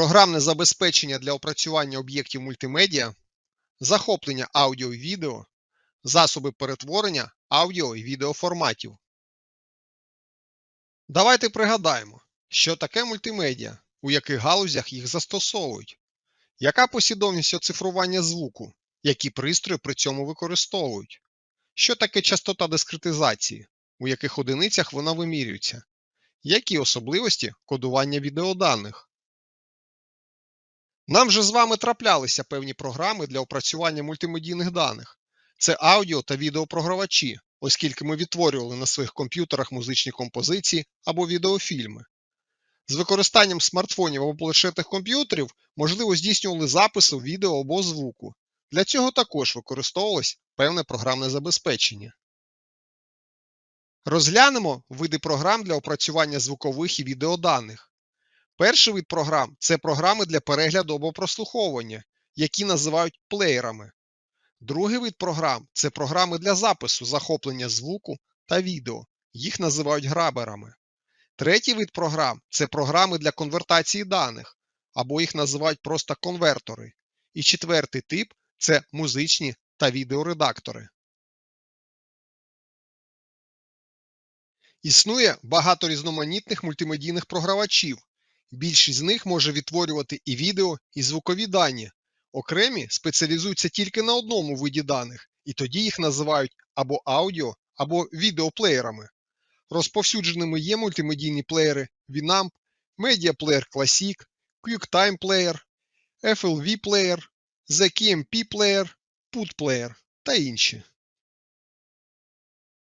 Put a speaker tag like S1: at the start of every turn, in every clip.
S1: програмне забезпечення для опрацювання об'єктів мультимедіа, захоплення аудіо і відео, засоби перетворення аудіо і відеоформатів. Давайте пригадаємо, що таке мультимедіа, у яких галузях їх застосовують, яка послідовність оцифрування звуку, які пристрої при цьому використовують, що таке частота дискретизації, у яких одиницях вона вимірюється, які особливості кодування відеоданих. Нам вже з вами траплялися певні програми для опрацювання мультимедійних даних. Це аудіо та відеопрогравачі, оскільки ми відтворювали на своїх комп'ютерах музичні композиції або відеофільми. З використанням смартфонів або планшетних комп'ютерів можливо здійснювали записи відео або звуку. Для цього також використовувалось певне програмне забезпечення. Розглянемо види програм для опрацювання звукових і відеоданих. Перший вид програм це програми для перегляду або прослуховування, які називають плеєрами. Другий вид програм це програми для запису захоплення звуку та відео, їх називають граберами. Третій вид програм це програми для конвертації даних, або їх називають просто конвертори. І четвертий тип це музичні та відеоредактори. Існує багато різноманітних мультимедійних програвачів. Більшість з них може відтворювати і відео, і звукові дані. Окремі спеціалізуються тільки на одному виді даних, і тоді їх називають або аудіо, або відеоплеєрами. Розповсюдженими є мультимедійні плеєри Winamp, Media Player Classic, QuickTime Player, FLV Player, ZKMP Player, Put Player та інші.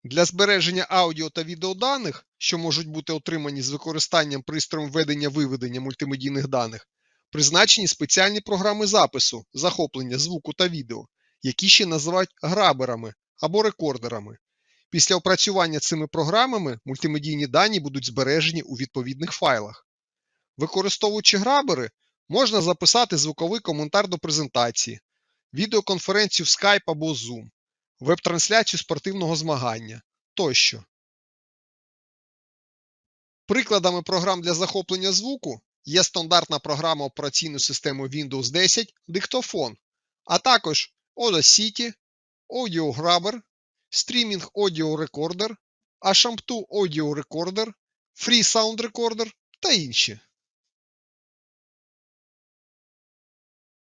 S1: Для збереження аудіо та відеоданих, що можуть бути отримані з використанням пристроєм ведення-виведення мультимедійних даних, призначені спеціальні програми запису, захоплення звуку та відео, які ще називають граберами або рекордерами. Після опрацювання цими програмами мультимедійні дані будуть збережені у відповідних файлах. Використовуючи грабери, можна записати звуковий коментар до презентації, відеоконференцію в Skype або Zoom, веб-трансляцію спортивного змагання тощо. Прикладами програм для захоплення звуку є стандартна програма операційної системи Windows 10 диктофон, а також Audacity, Audio Grabber, Streaming Audio Recorder, Ashampto Audio Recorder, Free Sound Recorder та інші.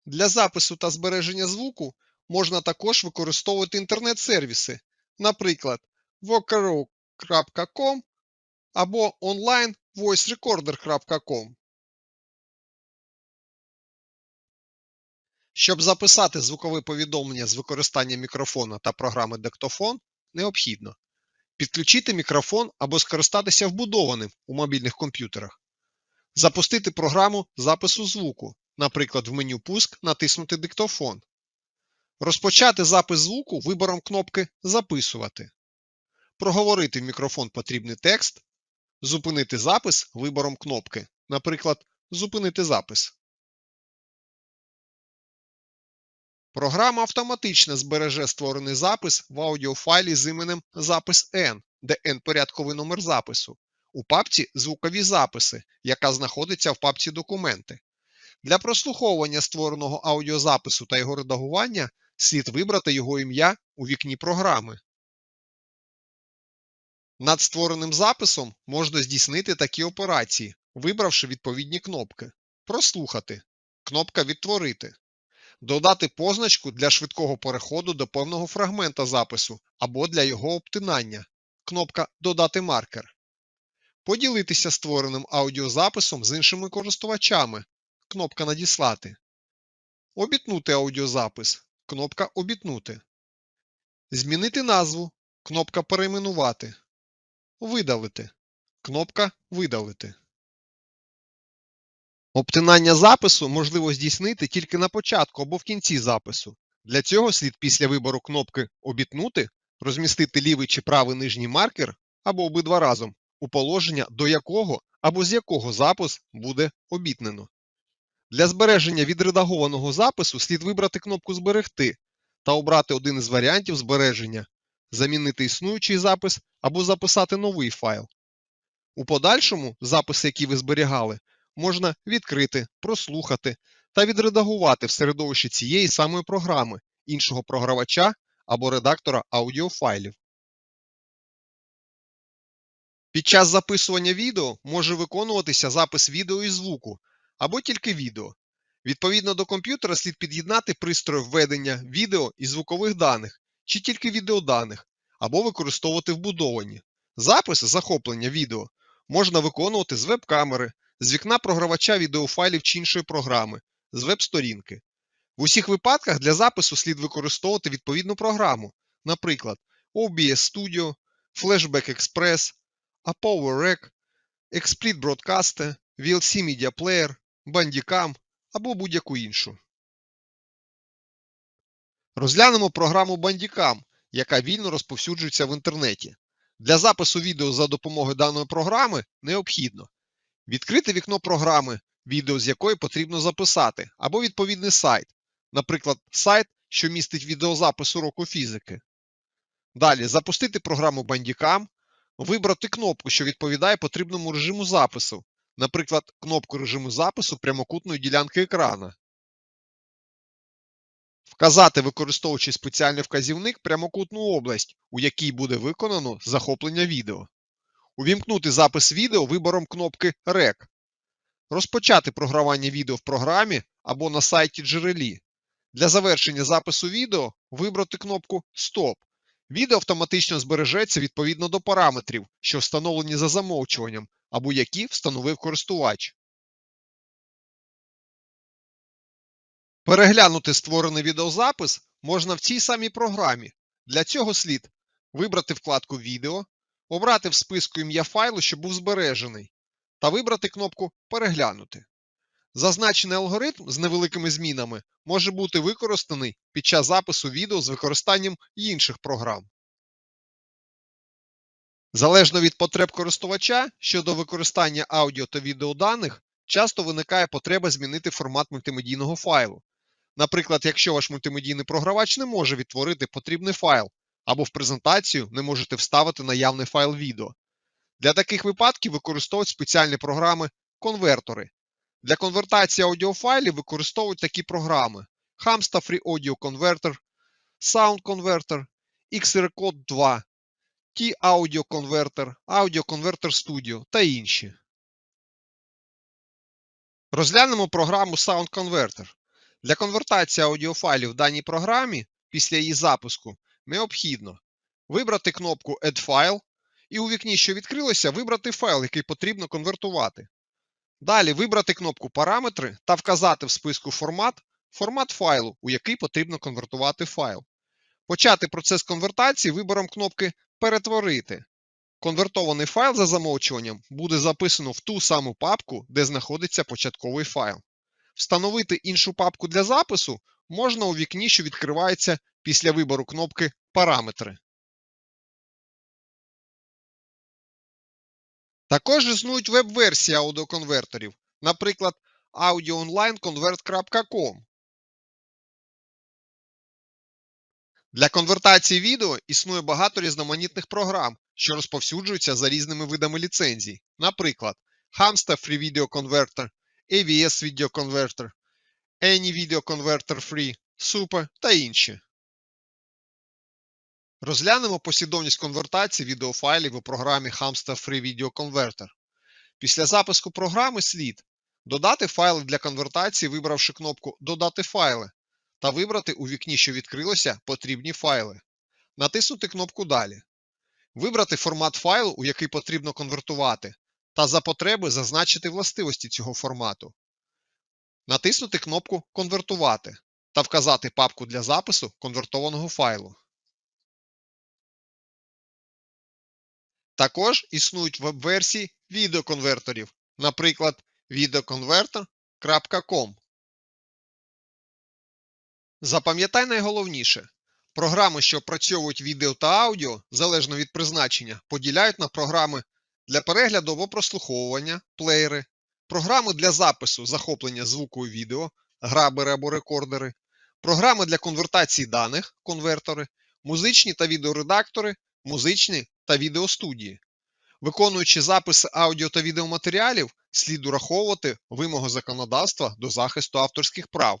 S1: Для запису та збереження звуку можна також використовувати інтернет-сервіси, наприклад, vocaro.com або online voicerecorder.com. Щоб записати звукове повідомлення з використанням мікрофона та програми диктофон, необхідно підключити мікрофон або скористатися вбудованим у мобільних комп'ютерах, запустити програму запису звуку, наприклад, в меню Пуск натиснути диктофон, розпочати запис звуку вибором кнопки Записувати, проговорити в мікрофон потрібний текст, зупинити запис вибором кнопки, наприклад, Зупинити запис. Програма автоматично збереже створений запис в аудіофайлі з іменем Запис N, де N порядковий номер запису, у папці Звукові записи, яка знаходиться в папці Документи. Для прослуховування створеного аудіозапису та його редагування слід вибрати його ім'я у вікні програми. Над створеним записом можна здійснити такі операції, вибравши відповідні кнопки. Прослухати. Кнопка Відтворити. Додати позначку для швидкого переходу до певного фрагмента запису або для його обтинання. Кнопка Додати маркер. Поділитися створеним аудіозаписом з іншими користувачами. Кнопка Надіслати. Обітнути аудіозапис. Кнопка Обітнути. Змінити назву. Кнопка Перейменувати. Видалити. Кнопка Видалити. Обтинання запису можливо здійснити тільки на початку або в кінці запису. Для цього слід після вибору кнопки Обітнути розмістити лівий чи правий нижній маркер або обидва разом у положення, до якого або з якого запис буде обітнено. Для збереження відредагованого запису слід вибрати кнопку Зберегти та обрати один із варіантів збереження, замінити існуючий запис або записати новий файл. У подальшому записи, які ви зберігали, можна відкрити, прослухати та відредагувати в середовищі цієї самої програми, іншого програвача або редактора аудіофайлів. Під час записування відео може виконуватися запис відео і звуку або тільки відео. Відповідно до комп'ютера слід під'єднати пристрої введення відео і звукових даних чи тільки відеоданих, або використовувати вбудовані. Запис захоплення відео можна виконувати з веб-камери, з вікна програвача відеофайлів чи іншої програми, з веб-сторінки. В усіх випадках для запису слід використовувати відповідну програму, наприклад, OBS Studio, Flashback Express, ApowerRec, XSplit Broadcaster, VLC Media Player, Bandicam або будь-яку іншу. Розглянемо програму Bandicam, яка вільно розповсюджується в інтернеті. Для запису відео за допомогою даної програми необхідно відкрити вікно програми, відео з якої потрібно записати, або відповідний сайт, наприклад, сайт, що містить відеозапис уроку фізики. Далі запустити програму Bandicam, вибрати кнопку, що відповідає потрібному режиму запису, наприклад, кнопку режиму запису прямокутної ділянки екрана. Вказати, використовуючи спеціальний вказівник, прямокутну область, у якій буде виконано захоплення відео. Увімкнути запис відео вибором кнопки REC. Розпочати програвання відео в програмі або на сайті джерелі. Для завершення запису відео вибрати кнопку Стоп. Відео автоматично збережеться відповідно до параметрів, що встановлені за замовчуванням, або які встановив користувач. Переглянути створений відеозапис можна в цій самій програмі. Для цього слід вибрати вкладку Відео, обрати в списку ім'я файлу, що був збережений, та вибрати кнопку Переглянути. Зазначений алгоритм з невеликими змінами може бути використаний під час запису відео з використанням інших програм. Залежно від потреб користувача щодо використання аудіо та відеоданих, часто виникає потреба змінити формат мультимедійного файлу. Наприклад, якщо ваш мультимедійний програвач не може відтворити потрібний файл, або в презентацію не можете вставити наявний файл відео. Для таких випадків використовують спеціальні програми конвертори. Для конвертації аудіофайлів використовують такі програми: Hamsta Free Audio Converter, Sound Converter, XRCode 2, Converter, Audio Converter Studio та інші. Розглянемо програму Sound Converter. Для конвертації аудіофайлів в даній програмі після її запуску необхідно вибрати кнопку Add File і у вікні, що відкрилося, вибрати файл, який потрібно конвертувати. Далі вибрати кнопку Параметри та вказати в списку Формат формат файлу, у який потрібно конвертувати файл. Почати процес конвертації вибором кнопки Перетворити. Конвертований файл за замовчуванням буде записано в ту саму папку, де знаходиться початковий файл. Встановити іншу папку для запису можна у вікні, що відкривається після вибору кнопки Параметри. Також існують веб-версії аудіоконвертерів, наприклад, audioonlineconvert.com. Для конвертації відео існує багато різноманітних програм, що розповсюджуються за різними видами ліцензій, наприклад, Hamsta Free Video Converter, AVS Video Converter, Any Video Converter Free, Super та інші. Розглянемо послідовність конвертації відеофайлів у програмі Hamsta Free Video Converter. Після запуску програми слід додати файли для конвертації, вибравши кнопку Додати файли та вибрати у вікні, що відкрилося, потрібні файли. Натиснути кнопку Далі. Вибрати формат файлу, у який потрібно конвертувати, та за потреби зазначити властивості цього формату. Натиснути кнопку Конвертувати та вказати папку для запису конвертованого файлу. Також існують веб-версії відеоконверторів, наприклад, videoconverter.com. Запам'ятай найголовніше. Програми, що опрацьовують відео та аудіо, залежно від призначення, поділяють на програми для перегляду або прослуховування, плеєри, програми для запису захоплення звуку і відео, грабери або рекордери, програми для конвертації даних, конвертори, музичні та відеоредактори, музичні та відеостудії. Виконуючи записи аудіо та відеоматеріалів, слід ураховувати вимоги законодавства до захисту авторських прав.